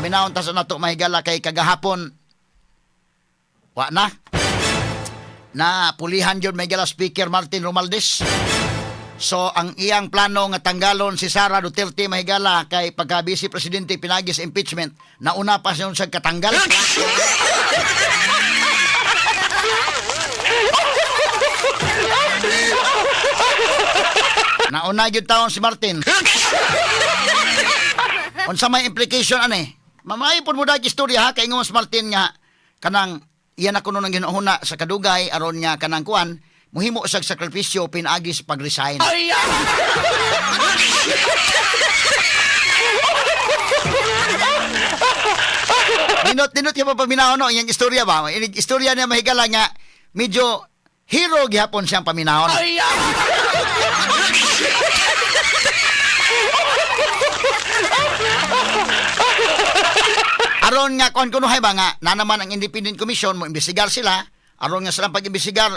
Paminawon ta sa nato mahigala kay kagahapon wa na na pulihan yun mahigala speaker Martin Romaldes. So ang iyang plano nga tanggalon si Sara Duterte mahigala kay pagka vice presidente pinagis impeachment nauna pa siya sa katanggal. Nauna gyud taon si Martin. Unsa may implication ani? Mamay pud mo dagi istorya ha kay ingon si Martin nga kanang iyan ako nung ginahuna sa kadugay aron nga kanang kuan muhimo sa sakripisyo pinagi sa pag-resign. Dinot dinot yung paminaw no, yung istorya ba? Yung istorya niya mahigala nga medyo hero gihapon siyang paminahon. Aron nga kon kuno hay ba nga na naman ang independent commission mo imbestigar sila. Aron nga silang pag-imbestigar.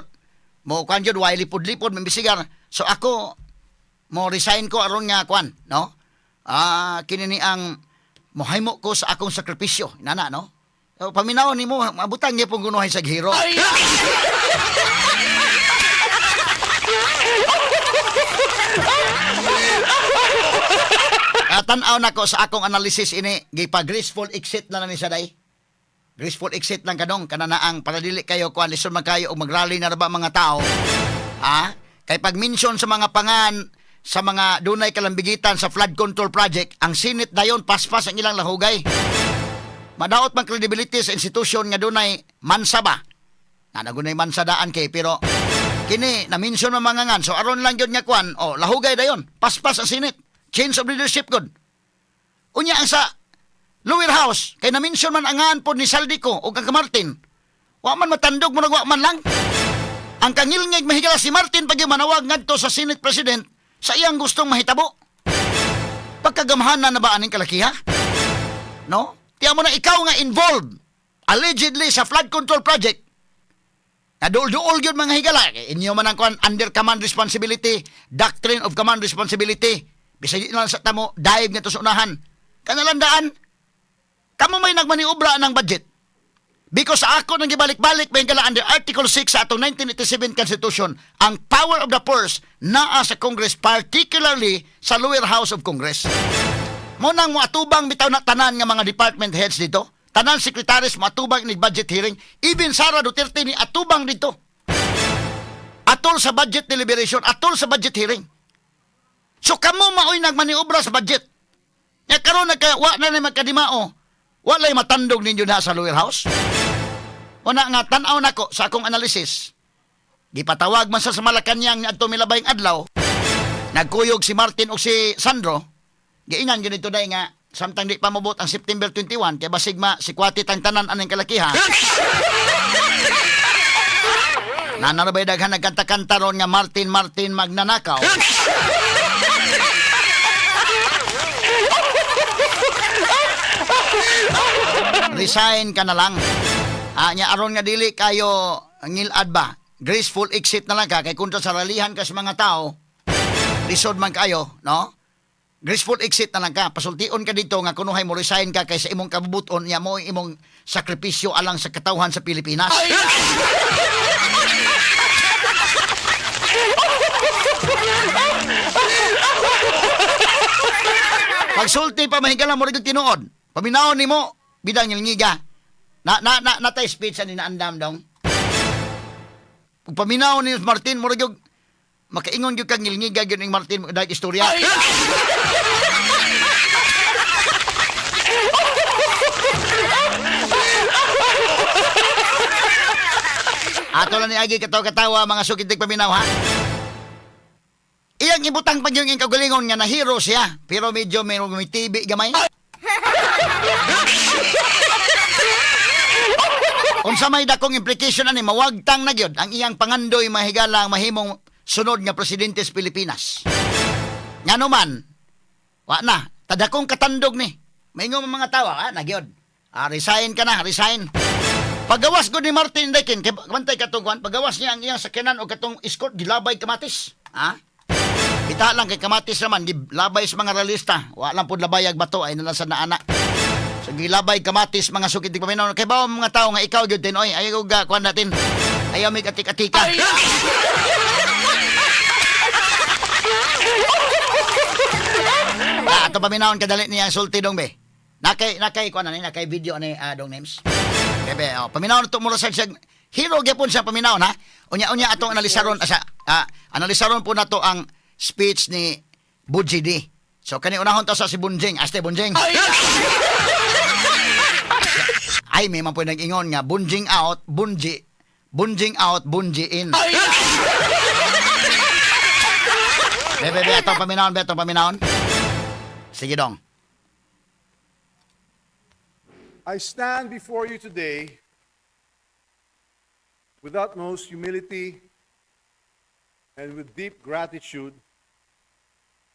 Mo kan jud way lipod-lipod mo imbestigar. So ako mo resign ko aron nga kwan no? Ah kini ni ang mohaymo ko sa akong sakripisyo. Nana no? So, paminaw nimo mabutang niya pong gunuhay sa giro Tanaw na ko sa akong analysis ini gipa graceful exit na na ni siya day. Graceful exit lang kanong kananaang para dili kayo kuan lison man kayo og magrally na ba mga tao. Ha? Kay pag mention sa mga pangan sa mga dunay kalambigitan sa flood control project, ang sinit dayon paspas ang ilang lahugay. Madaot man credibility sa institusyon nga dunay mansa ba? Na nagunay mansa kay pero kini na mention man mga ngan so aron lang gyud nga kwan oh lahugay dayon paspas ang sinit change of leadership good unya ang sa lower house kay na mention man angan po ni Saldico o kang Martin. Wa man matandog mo wa man lang. Ang kangilngig mahigala si Martin pag manawag ngadto sa Senate President sa iyang gustong mahitabo. Pagkagamhanan na ba aning kalakiha? No? Tiya mo na ikaw nga involved allegedly sa flood control project. Nadul-duol yun mga higala. Inyo man ang under command responsibility, doctrine of command responsibility. Bisaya lang sa tamo, daig nga to sa unahan. Kanalandaan, kamo may nagmaniobra ng budget. Because ako nang gibalik-balik may higala under Article 6 sa atong 1987 Constitution, ang power of the purse naa sa Congress, particularly sa lower house of Congress. Mo nang mo atubang bitaw na tanan nga mga department heads dito. Tanan sekretaris mo atubang ni budget hearing. Even Sara Duterte ni atubang dito. Atol sa budget deliberation, atol sa budget hearing. So kamo maoy nagmaniobra sa budget. Nga karon nagka wa na na magkadimao. Walay matandog ninyo na sa lower house. Una nga tan-aw nako sa akong analysis. Gipatawag man sa nga adto milabayng adlaw. Nagkuyog si Martin o si Sandro. Giingan ganito dai nga samtang di pa mabot ang September 21 kay basig ma si kwati tang tanan aning kalakiha. Nanarabay daghan nagkanta-kanta ron nga Martin Martin magnanakaw. Resign ka na lang. Ah, nya aron nga dili kayo ngilad ba? Graceful exit na lang ka kay kunta sa ralihan ka sa mga tao. Lisod man kayo, no? Graceful exit na lang ka. Pasultion ka dito nga kunuhay mo resign ka kay sa imong kabubuton nya mo imong sakripisyo alang sa katawhan sa Pilipinas. Pagsulti pa mahigala mo rin tinuod. Paminaon ni mo, bidang ngilngiga. Na, na, na, natay speech sa ninaandam dong. Pag paminaw ni Martin, mo rin yung makaingon yung kang ngilngiga yun yung Martin dahil istorya. Ato lang ni Agi katawa-katawa mga sukitig paminaw ha. Iyang ibutang pa yung kagalingon nga na hero siya. Pero medyo may, may TV gamay. Unsa may dakong implication ani mawagtang na gyud ang iyang pangandoy mahigala ang mahimong sunod nga presidente sa Pilipinas. Ngano man, wa na, tadakong katandog ni. Maingon mga tawa, ha, nagyod. Ah, resign ka na, resign. Pagawas ko ni Martin Dekin, kay bantay katungkuan, pagawas niya ang iyang sakyanan o katong escort, gilabay kamatis. Ha? Kita lang kay kamatis naman, gilabay sa mga realista. Wa lang po labayag bato, ay nalang sa naana. So gilabay kamatis mga sukit di paminaw. Kay ba mga tao nga ikaw gyud tinoy ayaw ga kuan natin. Ayaw mig atik-atika. Ah, ato paminawon kadali niya sulti dong be. Nakay nakay kuan ani nakay video ni ah, dong names. Bebe, oh, paminawon to mura sa siya hero gyapon siya paminawon ha. Unya unya atong analisaron asa ah, analisaron po nato ang speech ni Buji D. So kani unahon to sa si Bunjing, aste Bunjing. Ay, may man po nag-ingon nga, bunjing out, bunji. Bunjing out, bunji in. Be, be, be, atong paminahon, be, atong paminahon. Sige dong. I stand before you today with utmost humility and with deep gratitude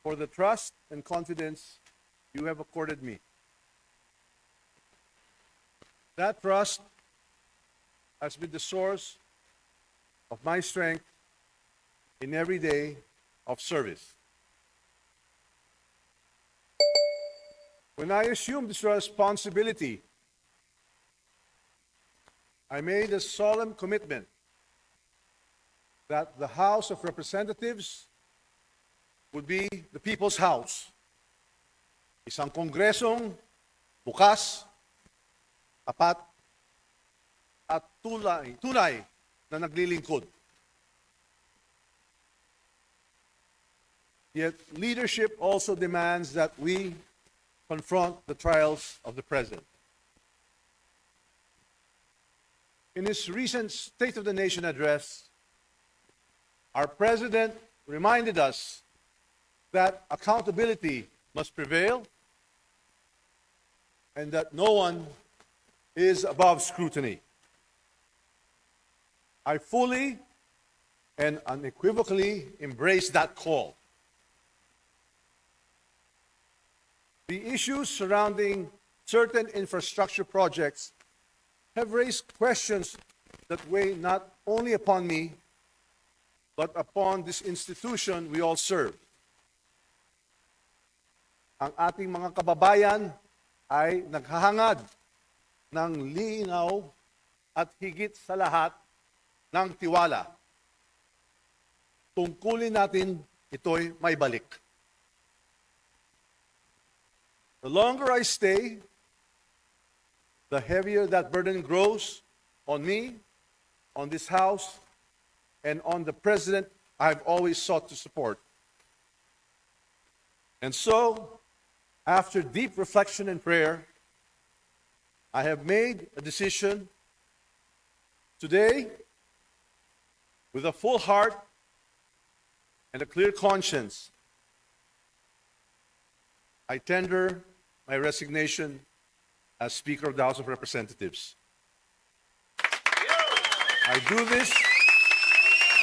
for the trust and confidence you have accorded me. That trust has been the source of my strength in every day of service. When I assumed this responsibility, I made a solemn commitment that the House of Representatives would be the people's house. Isang kongresong bukas, tapat, at tulay, tunay na naglilingkod. Yet leadership also demands that we confront the trials of the present. In his recent State of the Nation address, our president reminded us that accountability must prevail and that no one is above scrutiny. I fully and unequivocally embrace that call. The issues surrounding certain infrastructure projects have raised questions that weigh not only upon me, but upon this institution we all serve. Ang ating mga kababayan ay naghahangad ng linaw at higit sa lahat ng tiwala. Tungkulin natin ito'y may balik. The longer I stay, the heavier that burden grows on me, on this House, and on the President I've always sought to support. And so, after deep reflection and prayer, I have made a decision today with a full heart and a clear conscience. I tender my resignation as Speaker of the House of Representatives. I do this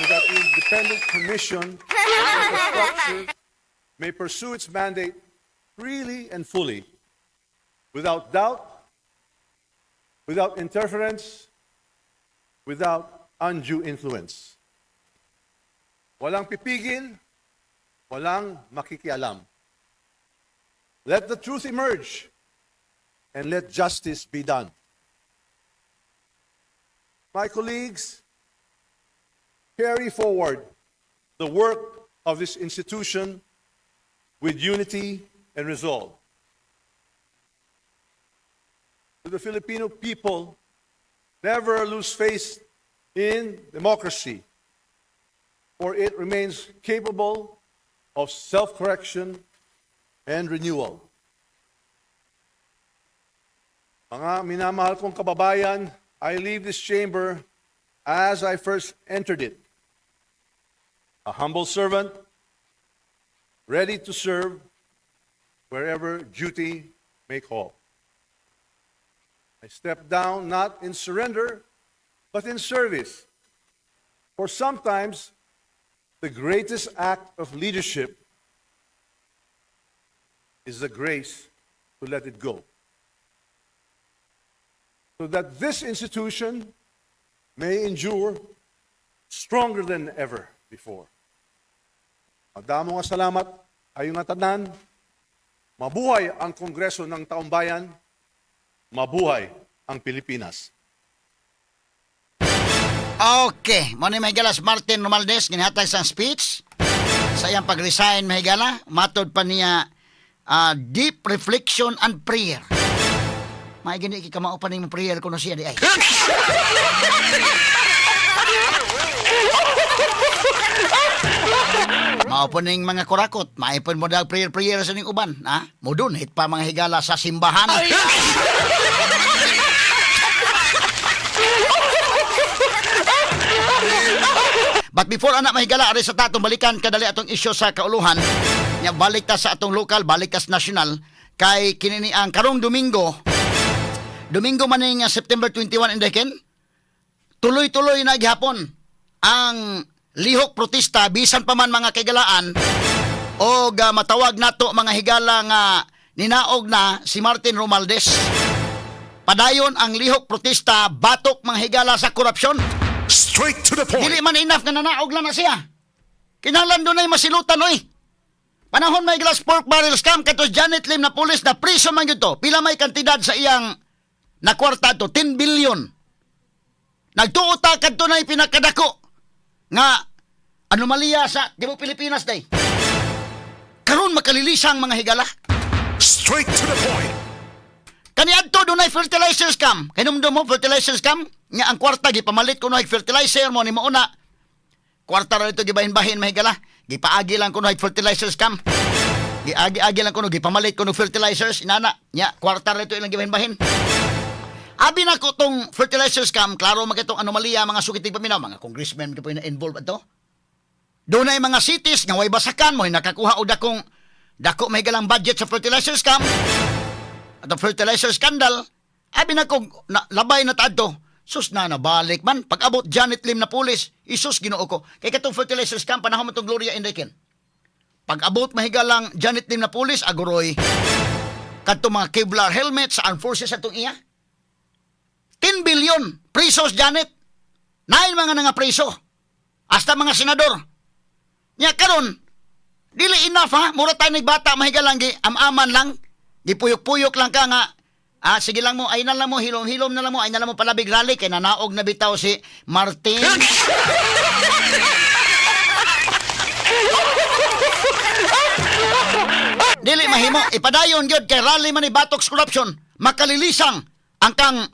that the Independent Commission may pursue its mandate freely and fully, without doubt, without interference, without undue influence. Walang pipigil, walang makikialam. Let the truth emerge and let justice be done. My colleagues, carry forward the work of this institution with unity and resolve. To the Filipino people, never lose faith in democracy, for it remains capable of self correction and renewal. Mga minamahal kong kababayan, I leave this chamber as I first entered it. A humble servant, ready to serve wherever duty may call. I step down not in surrender, but in service. For sometimes the greatest act of leadership is the grace to let it go. So that this institution may endure stronger than ever before. Madamo nga salamat, ayo nga tanan, mabuhay ang Kongreso ng Taumbayan, Mabuhay ang Pilipinas. Okay, mo ni Mahigalas Martin Romaldes ginihatag sang speech sa iyang pag-resign Mahigala matod pa niya ah, deep reflection and prayer. May gini ki kamao pa ning prayer kuno siya di ay. Mao po ning mga kurakot, maipon mo dag prayer-prayer sa ning uban, ha? Mudun hit pa mga higala sa simbahan. But before anak mahigala ari sa tatong balikan kadali atong isyu sa kauluhan, nya balik ta sa atong lokal, balik ta sa national kay kinini ang karong Domingo. Domingo man ning, September 21 indeken. Tuloy-tuloy na gihapon ang lihok protesta bisan pa man mga kagalaan o uh, matawag nato mga higala nga ninaog na si Martin Romaldes. Padayon ang lihok protesta batok mga higala sa korupsyon. Straight to the point. Dili man enough nga nanaog lang na siya. Kinahanglan doon ay masilutan oy. Panahon may glass pork barrel scam katos Janet Lim na pulis na priso man gyud to. Pila may kantidad sa iyang na kwarta to 10 billion. Nagtuota kadto na pinakadako nga anomalya sa Tibo Pilipinas day. Karon makalilisang mga higala. Straight to the point. Kaniadto dunay fertilizer scam. Kinumdum mo fertilizer scam? Nga ang kwarta gipamalit ko no fertilizer mo ni mo una. Kwarta ra ito gibahin-bahin mahigala. Gipaagi lang ko no fertilizer scam. Giagi-agi lang ko no gipamalit ko no fertilizers inana. Nya kwarta ra ito ilang gibahin-bahin. Abi na ko tong fertilizer scam, klaro magitong anomalya mga sukitig paminaw, mga congressmen ko po na involved ato. Doon ay mga cities nga way basakan mo nakakuha og dakong dako may galang budget sa fertilizer scam at ang fertilizer scandal, abi na kong na, labay na taadto. Sus na nabalik man. Pag abot Janet Lim na pulis, isus ginoo ko. Kay katong fertilizer scam, panahon mo itong Gloria Enriquez. Pag abot mahigalang Janet Lim na pulis, aguroy. Kadto mga Kevlar helmet sa armed forces atong iya. 10 billion presos Janet. Nain mga nga preso. Hasta mga senador. Nya karon, dili enough ha. Mura tayo nagbata mahigalang gi amaman lang. Gipuyok-puyok lang ka nga. Ah, sige lang mo, ay na lang mo, hilom-hilom na lang mo, ay na lang mo palabig rally, kay nanaog na bitaw si Martin. Dili mahimo, ipadayon gyud kay rally man ni Batox Corruption, makalilisang ang kang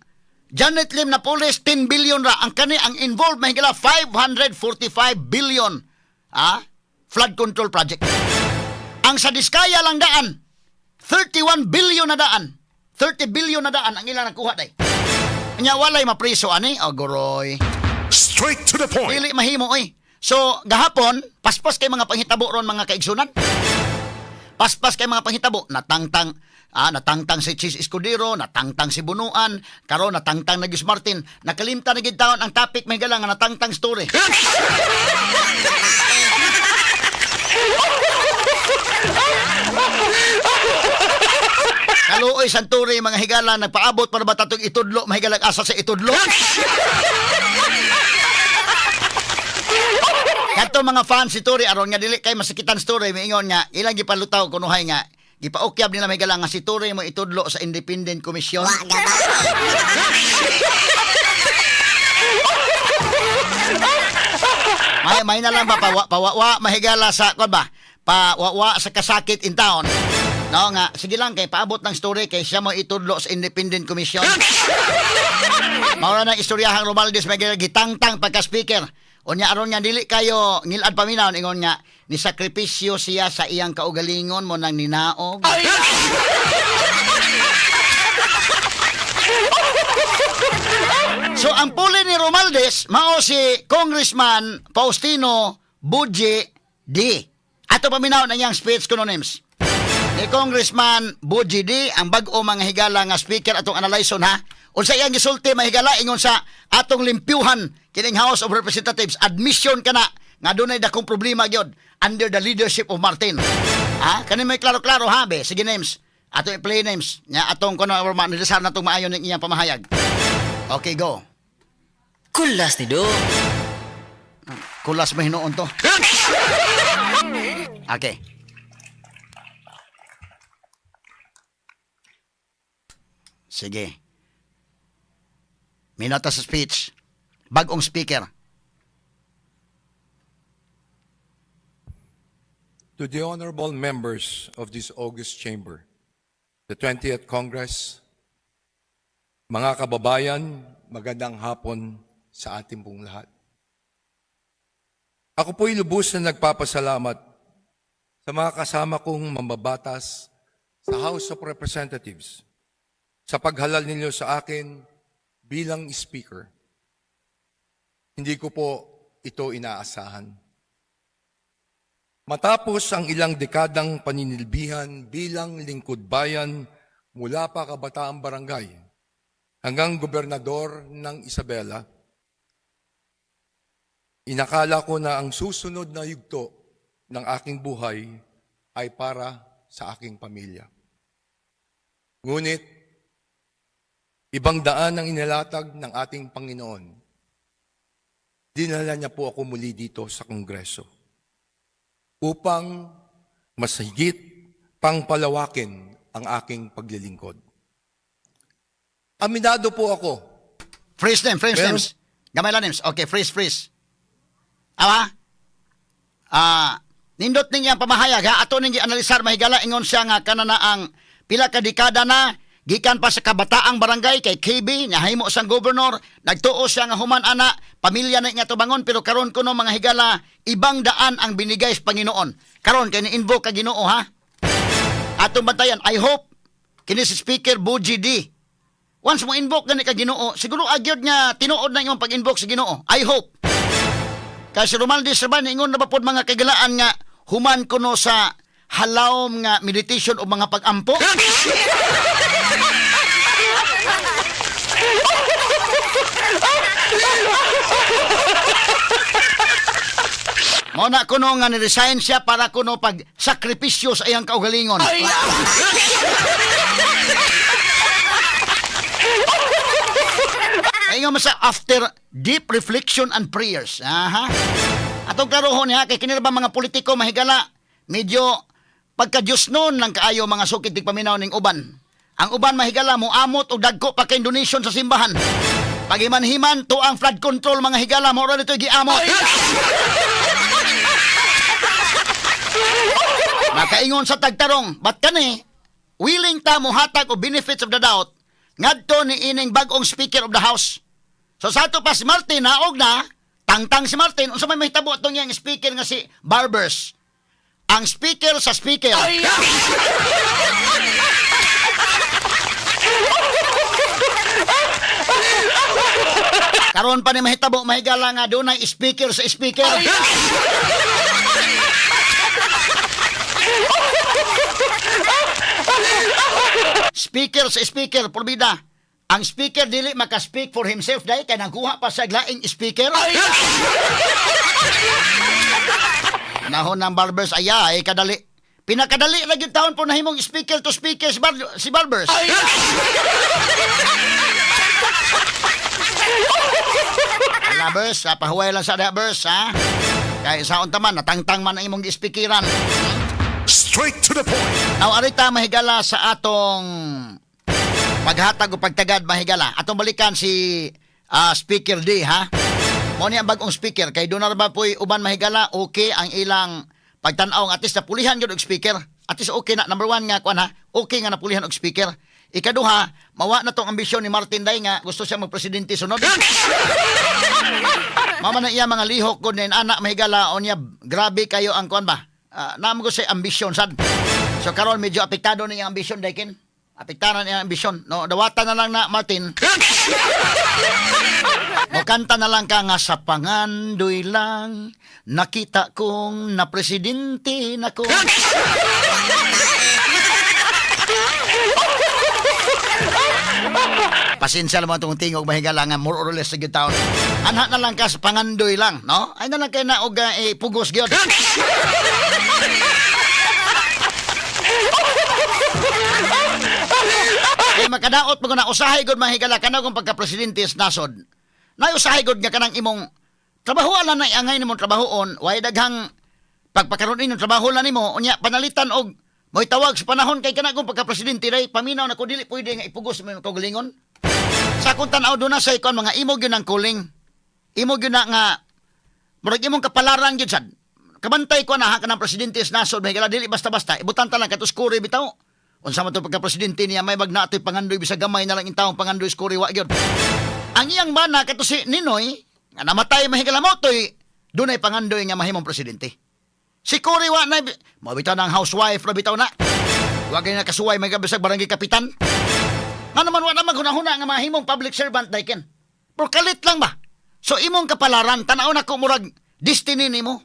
Janet Lim na police 10 billion ra ang kani ang involved mahigala 545 billion ah flood control project. Ang sa Diskaya lang daan 31 billion na daan. 30 billion na daan ang ilang nakuha day. Nya walay mapriso ani, o goroy. Straight to the point. Dili mahimo oy. So gahapon, paspas kay mga panghitabo ron mga kaigsunan. Paspas kay mga panghitabo, natangtang ah, natangtang si Chis Escudero, natangtang si Bunuan, karon natangtang na Gis Martin, nakalimta na gid taon ang topic may galang natangtang story. Kaluoy santuri mga higala nagpaabot para ba tatong itudlo mahigalag asa sa itudlo. Kato mga fans si Turi aron nga dili kay masakitan story miingon nga ilang gipalutaw kunuhay nga gipaukyab nila may galang nga si Turi mo itudlo sa Independent Commission. may may na lang ba pawa pawawa mahigala sa kon ba? Pawawa sa kasakit in town. No nga, sige lang kay paabot ng story kay siya mo itudlo sa Independent Commission. Maura na istoryahang Romaldes may gitangtang pagka-speaker. Unya aron nga dili kayo ngilad paminaw ingon nga ni sakripisyo siya sa iyang kaugalingon mo nang ninaog. So ang puli ni Romaldes mao si Congressman Faustino Budji D. Ato paminaw na niyang speech kuno names. Ni Congressman Budji D ang bag-o mga higala nga speaker atong analyson ha. Unsa iyang gisulti mahigala ingon sa atong limpyuhan kining House of Representatives admission kana nga dunay dakong problema gyud under the leadership of Martin. Ha? Kani may klaro-klaro ha be. Sige names. Ato i-play names. Nya atong kuno manidesar natong maayo ning iyang pamahayag. Okay, go. Kulas ni Do. Kulas mo hinuon to. Okay. Sige. Minota sa speech. Bagong speaker. To the honorable members of this August Chamber, the 20th Congress, mga kababayan, magandang hapon sa ating pong lahat. Ako po'y lubos na nagpapasalamat sa mga kasama kong mambabatas sa House of Representatives sa paghalal ninyo sa akin bilang speaker. Hindi ko po ito inaasahan. Matapos ang ilang dekadang paninilbihan bilang lingkod bayan mula pa kabataang barangay hanggang gobernador ng Isabela, inakala ko na ang susunod na yugto ng aking buhay ay para sa aking pamilya. Ngunit, ibang daan ang inilatag ng ating Panginoon. Dinala niya po ako muli dito sa Kongreso upang mas higit pang palawakin ang aking paglilingkod. Aminado po ako Freeze name, freeze Meron- names. Gamay lang names. Okay, freeze, freeze. Awa? Ah, nindot ninyo ang pamahayag ha. Ato ninyo analisar mahigala ingon siya nga kanana ang pila ka dekada na gikan pa sa kabataang barangay kay KB nga himo sang gobernador nagtuo siya nga human ana pamilya na nga tubangon pero karon kuno mga higala ibang daan ang binigay sa Panginoon karon kay ni-invoke ka Ginoo ha atong bantayan I hope kini si speaker Buji D Once mo invoke gani ka Ginoo, siguro agyod nga tinuod na imong pag-invoke sa Ginoo. I hope. Kaya si Romaldi Serban ingon na ba pod mga kagalaan nga human kuno sa halawom nga meditation o mga pag-ampo. Mo na kuno nga ni-resign siya para kuno pag sakripisyo sa iyang kaugalingon. Ayun sa after deep reflection and prayers. Aha. Atong klarohon niya, kay kinira ba mga politiko mahigala, medyo pagka Diyos noon lang kaayo mga sukit tig paminaw ning uban. Ang uban mahigala mo amot og dagko pa kay donation sa simbahan. Pagimanhiman to ang flood control mga higala mo ra dito giamot. Nakaingon sa tagtarong, bat kani willing ta mo hatag og benefits of the doubt ngadto ni ining bagong speaker of the house. So sa ato pa si Martin naog na tangtang si Martin unsa may mahitabo atong yang speaker nga si Barbers. Ang speaker sa speaker. Karon pa ni mahitabo mahigala nga dunay speaker sa speaker. speaker sa speaker, porbida. Ang speaker dili maka-speak for himself dahil kay nangkuha pa sa laing speaker. Nahon ng barbers aya ay kadali. Pinakadali na gyud taon po nahimong speaker to speaker si, bar- si barbers. Labers, ah, pahuway lang sa labers, ha? Kaya sa untaman, natangtang man ang imong speakeran. Straight to the point. Now, arita mahigala sa atong paghatag o pagtagad mahigala. Atong balikan si ah, Speaker D, ha? Mo niya ang bagong speaker. Kay doon na ba po'y uban mahigala, okay ang ilang pagtanaw nga atis na pulihan yun og speaker. Atis okay na. Number one nga, kuan ha? Okay nga napulihan og speaker. Ikaduha, mawa na tong ambisyon ni Martin Day nga gusto siya magpresidente sunod. Mama na iya mga lihok ko din anak mahigala o niya grabe kayo ang kuan ba? Uh, namo ko sa ambisyon sad. So karon medyo apektado na yung ambisyon daykin. Apektaran niya ang ambisyon. No, dawatan na lang na Martin. Mo kanta na lang ka nga sa pangandoy lang nakita kong na presidente na ko. Pasensya naman itong tingog mahigala nga more or less sa taon. Anha na lang ka sa pangandoy lang, no? Ay na lang kay na og eh, pugos gyud. Ay makadaot mo na usahay gud mahigala kana kung pagka presidente sa nasod. Nay usahay gud nga kanang imong trabaho ala na angay nimong trabahoon, way daghang pagpakaroon inyong trabaho lang nimo unya panalitan og Mo'y tawag sa panahon kay kana kung pagka presidente day paminaw na ko dili pwede nga ipugos mo yung kagalingon. Sa akong tanaw doon na sa ikon, mga imog yun ang kuling. Imog yun na nga, murag imong kapalaran yun sad. Kabantay ko na ha, kanang presidente sa nasod, may dili basta-basta, ibutan ta lang, katos kuri bitaw. Unsa man to pagka-presidente niya, may magna ato'y pangandoy, bisa gamay na lang yung taong pangandoy skuri, wa yun. Ang iyang mana, kato si Ninoy, nga namatay mahigalamotoy, doon ay pangandoy nga mahimong presidente. Si Cory wa na, mabitaw na ang housewife, na bitaw na. Huwag na kasuway, may gabisag barangay kapitan. Nga naman wa naman hunahuna nga mahimong public servant daiken. Pero kalit lang ba? So imong kapalaran tanaw na ko murag destiny nimo.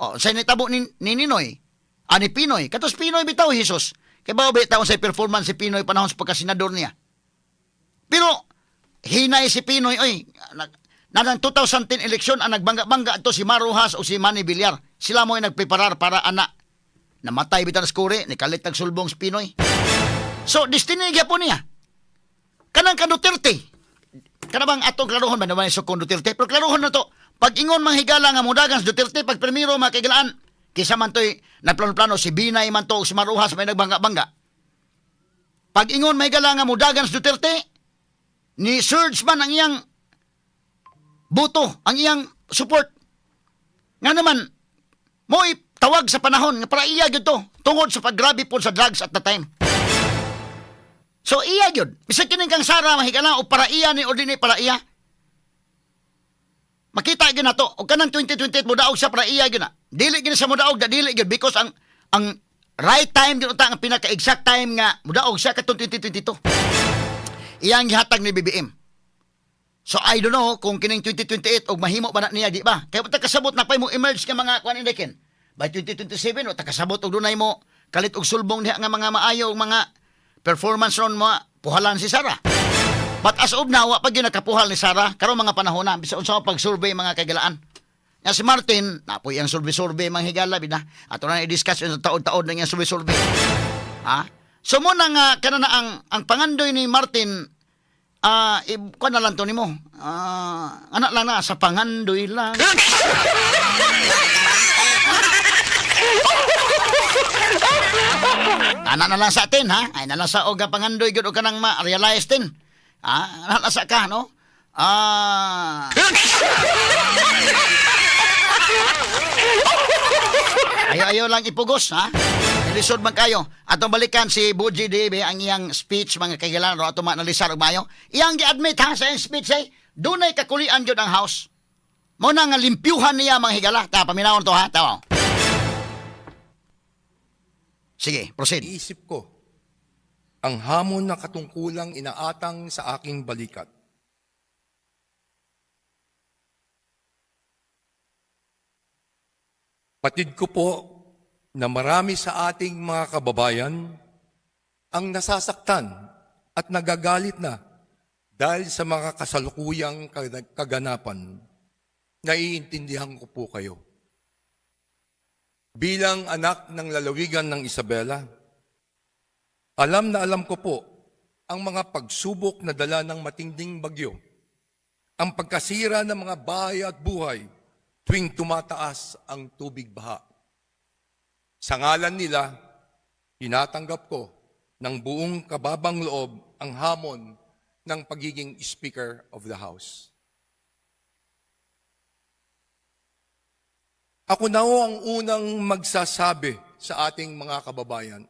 O sa nitabo ni, ni Ninoy, ani Pinoy, katos Pinoy bitaw Jesus. Kay ba bitaw sa performance si Pinoy panahon sa pagkasenador niya. Pero hinay si Pinoy oy. Na ng 2010 eleksyon ang nagbangga-bangga to si Maruhas o si Manny Villar. Sila mo ay nagpreparar para ana. Namatay bitan sa kuri, ni kalit ang sulbong si Pinoy. So, destiny po niya. Kanang ka Duterte. Kanabang atong klaruhon ba naman sa Duterte? Pero klaruhon na to. Pag ingon manghigala nga mudagan sa Duterte, pag primero makigalaan, kisa man to'y nagplano-plano si Binay man to o si Maruhas may nagbangga-bangga. Pag ingon mahigala nga mudagan sa Duterte, ni Surge man ang iyang buto, ang iyang support. Nga naman, mo tawag sa panahon nga para iya gyud to tungod sa paggrabe po sa drugs at the time. So iya gyud. Bisag kini kang Sara mahigala o para iya ni ordinary para iya. Makita gyud na to. O kanang 2028 mo daog sa para iya gyud na. Dili gyud sa mo daog da dili gyud because ang ang right time gyud ta ang pinaka exact time nga mo daog siya katong 2022. Iyang gihatag ni BBM. So I don't know kung kining 2028 og mahimo ba na niya di ba? Kaya ta kasabot na pa mo emerge nga mga kuan indekin. By 2027 o kasabot og dunay mo kalit og sulbong diha nga mga maayo og mga performance ron mo puhalan si Sara. But as of now, wa pa gyud nakapuhal ni Sara karon mga panahon na bisan unsa pag survey mga kagalaan. Nga si Martin, napoy ang survey-survey mga higala bina. Ato na i-discuss yung taon-taon na yung survey-survey. Ha? So mo na nga kana na ang ang pangandoy ni Martin ah uh, kuan na lang to nimo. Ah, anak lang na sa pangandoy lang. Ana na lang sa atin ha. Ay na lang sa oga pangandoy gyud og kanang ma-realize din. Ha? Ana na sa ka no? Ah. Ayo-ayo lang ipugos, ha? Ilisod man kayo. Atong balikan si Buji DB ang iyang speech mga kaigalan ro ato manalisar og mayo. Iyang gi-admit ha sa iyang speech ay dunay kakulian gyud ang house. Mo na nga limpyuhan niya mga higala. Ta paminawon to ha. Tawo. Sige, proceed. Iisip ko, ang hamon na katungkulang inaatang sa aking balikat. Patid ko po na marami sa ating mga kababayan ang nasasaktan at nagagalit na dahil sa mga kasalukuyang kag- kaganapan. Naiintindihan ko po kayo. Bilang anak ng lalawigan ng Isabela, alam na alam ko po ang mga pagsubok na dala ng matinding bagyo, ang pagkasira ng mga bahay at buhay tuwing tumataas ang tubig baha. Sa ngalan nila, tinatanggap ko ng buong kababang loob ang hamon ng pagiging Speaker of the House. Ako na ho ang unang magsasabi sa ating mga kababayan.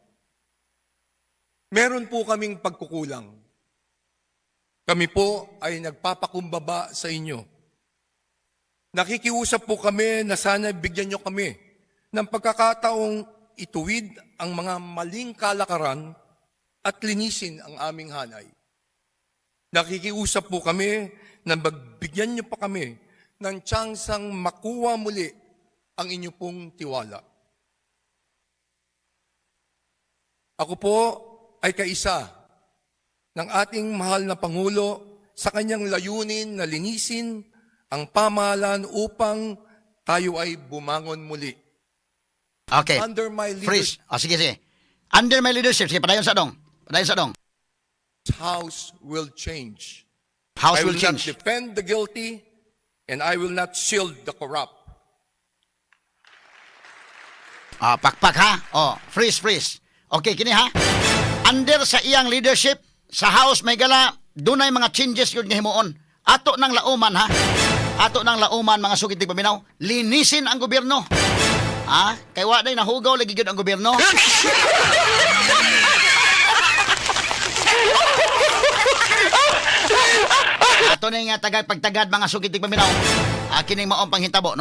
Meron po kaming pagkukulang. Kami po ay nagpapakumbaba sa inyo. Nakikiusap po kami na sana bigyan nyo kami ng pagkakataong ituwid ang mga maling kalakaran at linisin ang aming hanay. Nakikiusap po kami na magbigyan nyo pa kami ng tsansang makuha muli ang inyo pong tiwala. Ako po ay kaisa ng ating mahal na Pangulo sa kanyang layunin na linisin ang pamahalaan upang tayo ay bumangon muli. Okay. Under my Freeze. leadership, O sige, sige. Under my leadership, sige, padayon sa dong. Padayon sa dong. house will change. House I will will not change. defend the guilty and I will not shield the corrupt. Ah, pakpak ha. Oh, freeze, freeze. Okay, kini ha. Under sa iyang leadership sa House may gala dunay mga changes yun nga himuon. Ato ng lauman ha. Ato ng lauman mga sugid paminaw. Linisin ang gobyerno. Ha? Kay wa day nahugaw lagi gyud ang gobyerno. Ato na nga tagad pagtagad mga sugid paminaw. Akin ang maong panghitabo no.